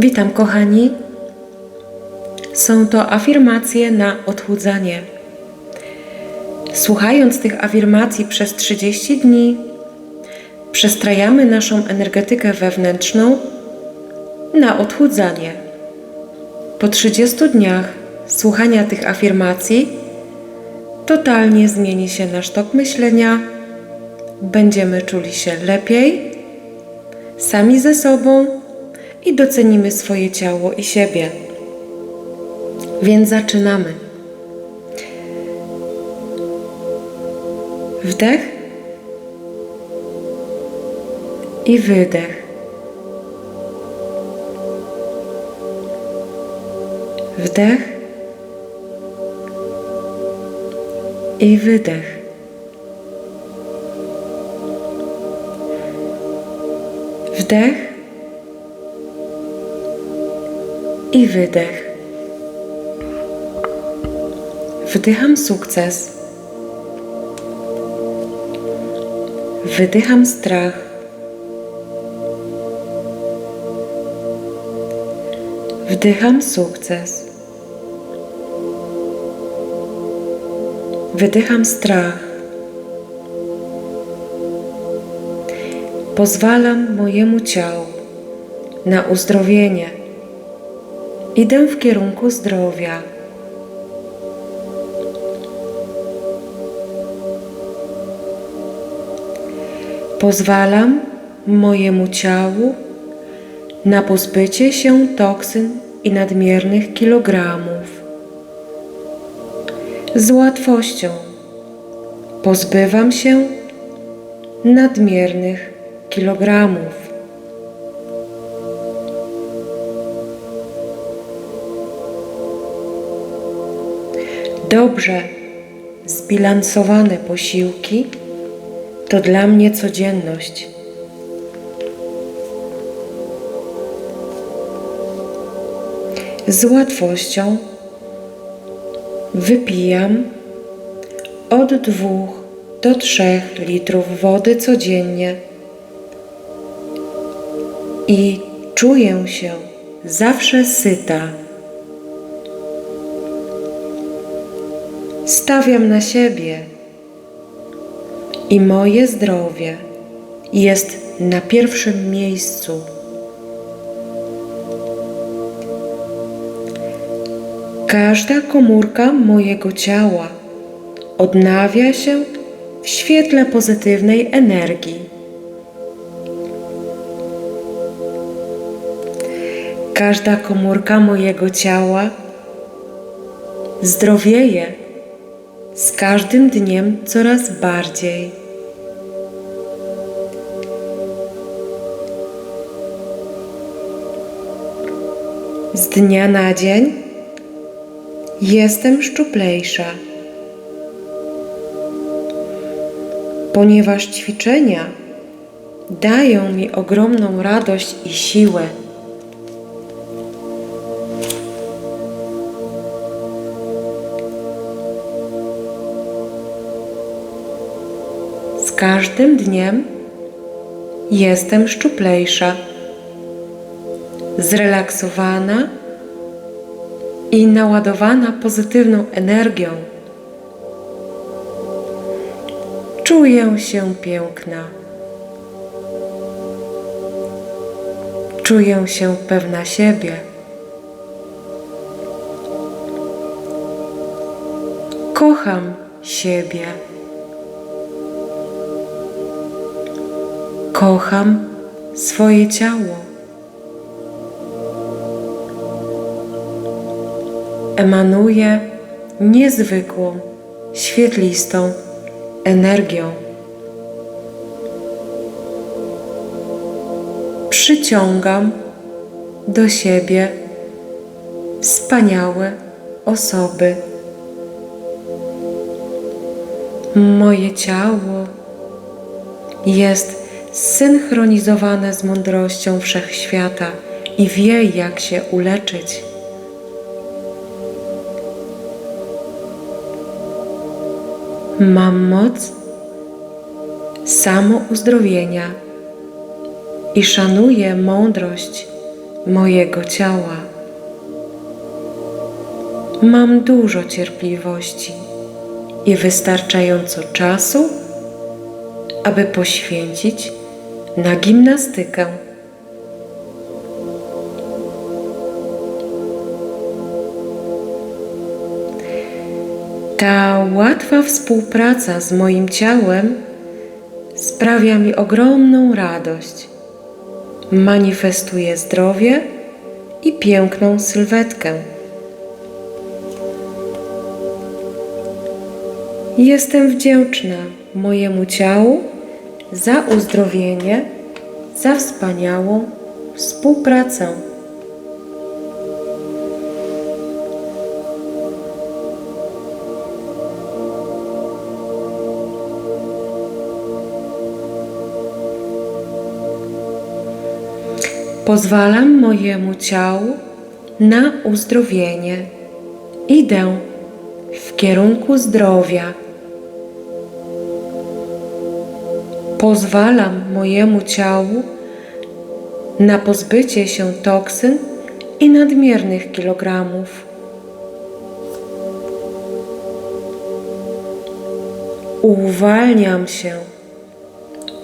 Witam, kochani. Są to afirmacje na odchudzanie. Słuchając tych afirmacji przez 30 dni, przestrajamy naszą energetykę wewnętrzną na odchudzanie. Po 30 dniach słuchania tych afirmacji totalnie zmieni się nasz tok myślenia, będziemy czuli się lepiej, sami ze sobą i docenimy swoje ciało i siebie. Więc zaczynamy. Wdech i wydech. Wdech i wydech. Wdech i wydech. Wdycham sukces. Wydycham strach. Wdycham sukces. Wydycham strach. Pozwalam mojemu ciału na uzdrowienie. Idę w kierunku zdrowia. Pozwalam mojemu ciału na pozbycie się toksyn i nadmiernych kilogramów. Z łatwością pozbywam się nadmiernych kilogramów. Dobrze zbilansowane posiłki to dla mnie codzienność. Z łatwością wypijam od dwóch do trzech litrów wody codziennie i czuję się zawsze syta. Stawiam na siebie i moje zdrowie jest na pierwszym miejscu. Każda komórka mojego ciała odnawia się w świetle pozytywnej energii. Każda komórka mojego ciała zdrowieje z każdym dniem coraz bardziej. Z dnia na dzień jestem szczuplejsza, ponieważ ćwiczenia dają mi ogromną radość i siłę. Każdym dniem jestem szczuplejsza, zrelaksowana i naładowana pozytywną energią. Czuję się piękna. Czuję się pewna siebie. Kocham siebie. Kocham swoje ciało. Emanuje niezwykłą, świetlistą energią. Przyciągam do siebie wspaniałe osoby. Moje ciało jest zsynchronizowane z mądrością wszechświata i wie, jak się uleczyć. Mam moc samouzdrowienia i szanuję mądrość mojego ciała. Mam dużo cierpliwości i wystarczająco czasu, aby poświęcić na gimnastykę. Ta łatwa współpraca z moim ciałem sprawia mi ogromną radość. Manifestuje zdrowie i piękną sylwetkę. Jestem wdzięczna mojemu ciału za uzdrowienie, za wspaniałą współpracę. Pozwalam mojemu ciału na uzdrowienie. Idę w kierunku zdrowia. Pozwalam mojemu ciału na pozbycie się toksyn i nadmiernych kilogramów. Uwalniam się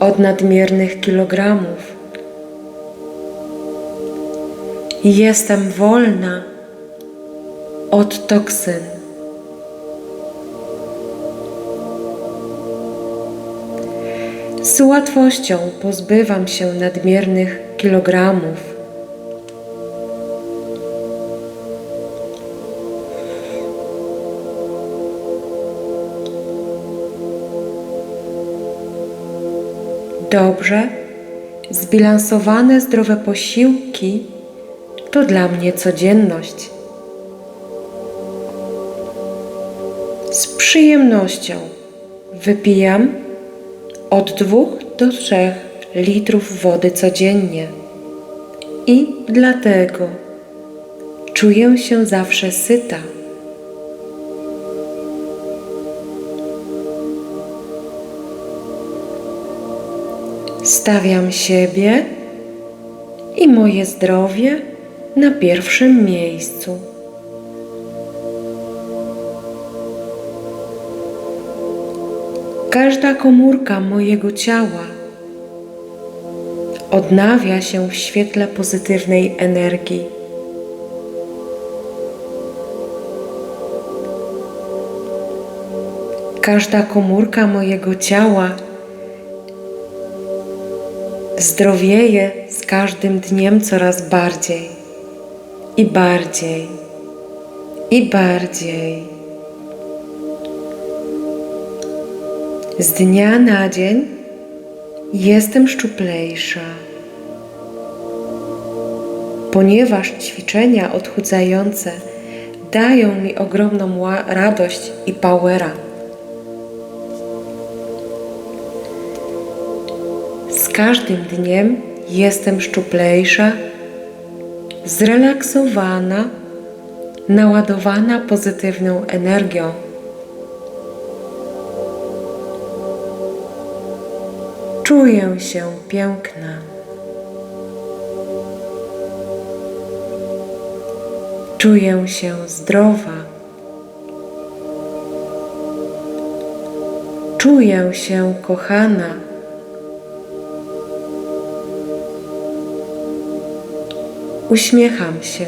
od nadmiernych kilogramów. Jestem wolna od toksyn. Z łatwością pozbywam się nadmiernych kilogramów. Dobrze, zbilansowane zdrowe posiłki to dla mnie codzienność. Z przyjemnością wypijam od 2 do 3 litrów wody codziennie i dlatego czuję się zawsze syta. Stawiam siebie i moje zdrowie na pierwszym miejscu. Każda komórka mojego ciała odnawia się w świetle pozytywnej energii. Każda komórka mojego ciała zdrowieje z każdym dniem coraz bardziej i bardziej i bardziej. Z dnia na dzień jestem szczuplejsza, ponieważ ćwiczenia odchudzające dają mi ogromną radość i powera. Z każdym dniem jestem szczuplejsza, zrelaksowana, naładowana pozytywną energią. Czuję się piękna. Czuję się zdrowa. Czuję się kochana. Uśmiecham się.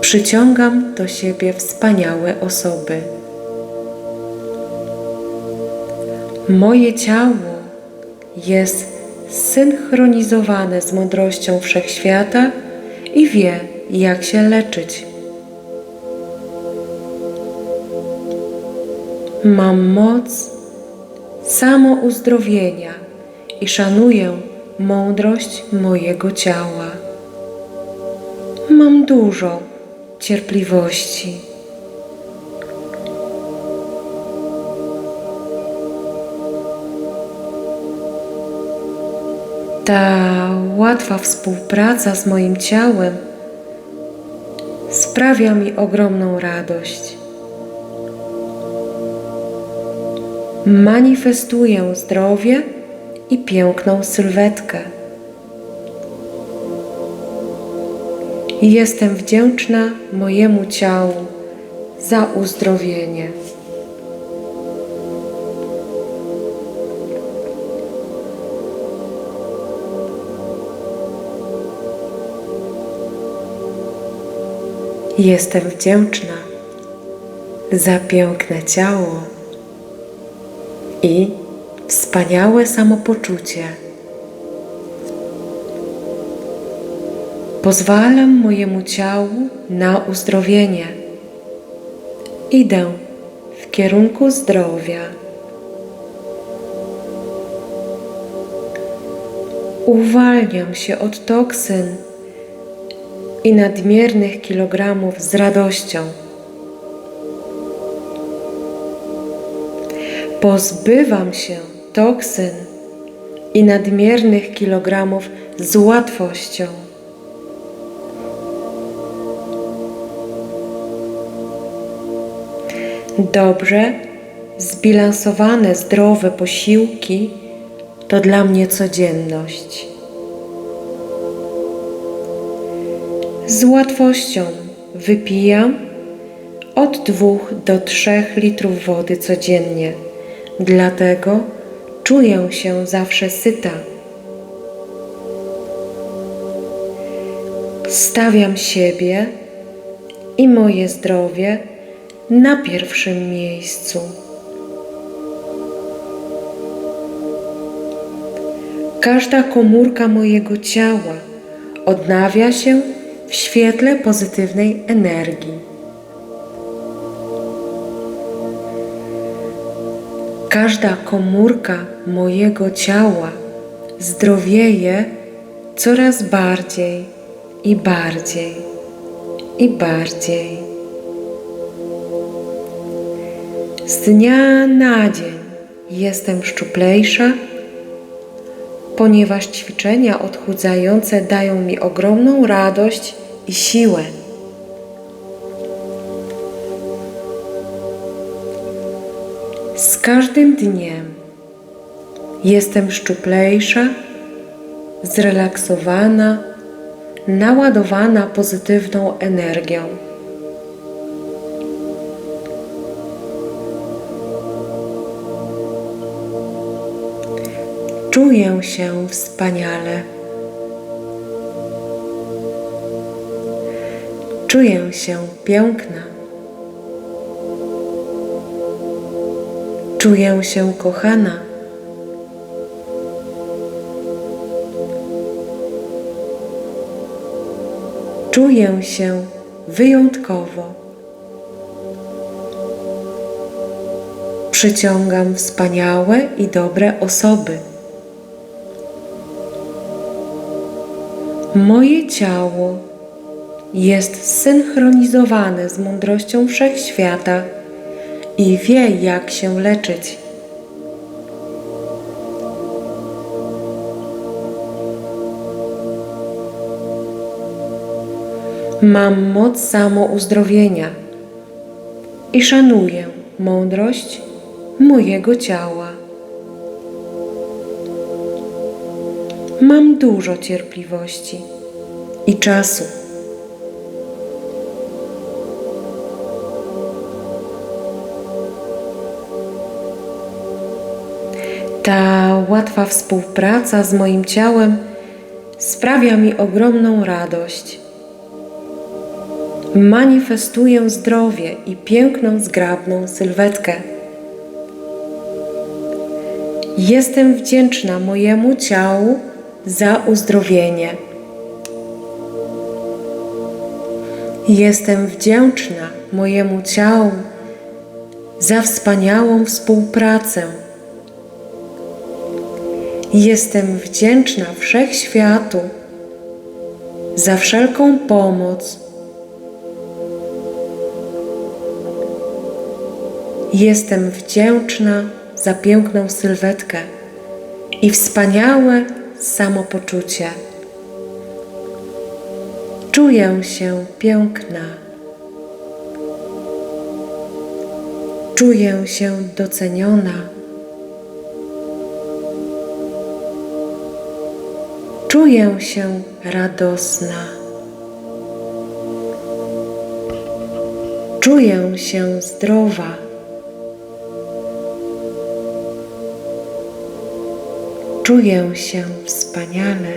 Przyciągam do siebie wspaniałe osoby. Moje ciało jest synchronizowane z mądrością wszechświata i wie, jak się leczyć. Mam moc samouzdrowienia i szanuję mądrość mojego ciała. Mam dużo cierpliwości. Ta łatwa współpraca z moim ciałem sprawia mi ogromną radość. Manifestuję zdrowie i piękną sylwetkę. Jestem wdzięczna mojemu ciału za uzdrowienie. Jestem wdzięczna za piękne ciało i wspaniałe samopoczucie. Pozwalam mojemu ciału na uzdrowienie. Idę w kierunku zdrowia. Uwalniam się od toksyn i nadmiernych kilogramów z radością. Pozbywam się toksyn i nadmiernych kilogramów z łatwością. Dobrze zbilansowane, zdrowe posiłki to dla mnie codzienność. Z łatwością wypijam od 2 do 3 litrów wody codziennie, dlatego czuję się zawsze syta. Stawiam siebie i moje zdrowie na pierwszym miejscu. Każda komórka mojego ciała odnawia się w świetle pozytywnej energii. Każda komórka mojego ciała zdrowieje coraz bardziej i bardziej i bardziej. Z dnia na dzień jestem szczuplejsza, ponieważ ćwiczenia odchudzające dają mi ogromną radość i siłę. Z każdym dniem jestem szczuplejsza, zrelaksowana, naładowana pozytywną energią. Czuję się wspaniale. Czuję się piękna. Czuję się kochana. Czuję się wyjątkowo. Przyciągam wspaniałe i dobre osoby. Moje ciało jest zsynchronizowane z mądrością wszechświata i wie, jak się leczyć. Mam moc samouzdrowienia i szanuję mądrość mojego ciała. Mam dużo cierpliwości i czasu. Łatwa współpraca z moim ciałem sprawia mi ogromną radość. Manifestuję zdrowie i piękną, zgrabną sylwetkę. Jestem wdzięczna mojemu ciału za uzdrowienie. Jestem wdzięczna mojemu ciału za wspaniałą współpracę. Jestem wdzięczna wszechświatu za wszelką pomoc. Jestem wdzięczna za piękną sylwetkę i wspaniałe samopoczucie. Czuję się piękna. Czuję się doceniona Czuję się radosna. Czuję się zdrowa. Czuję się wspaniale.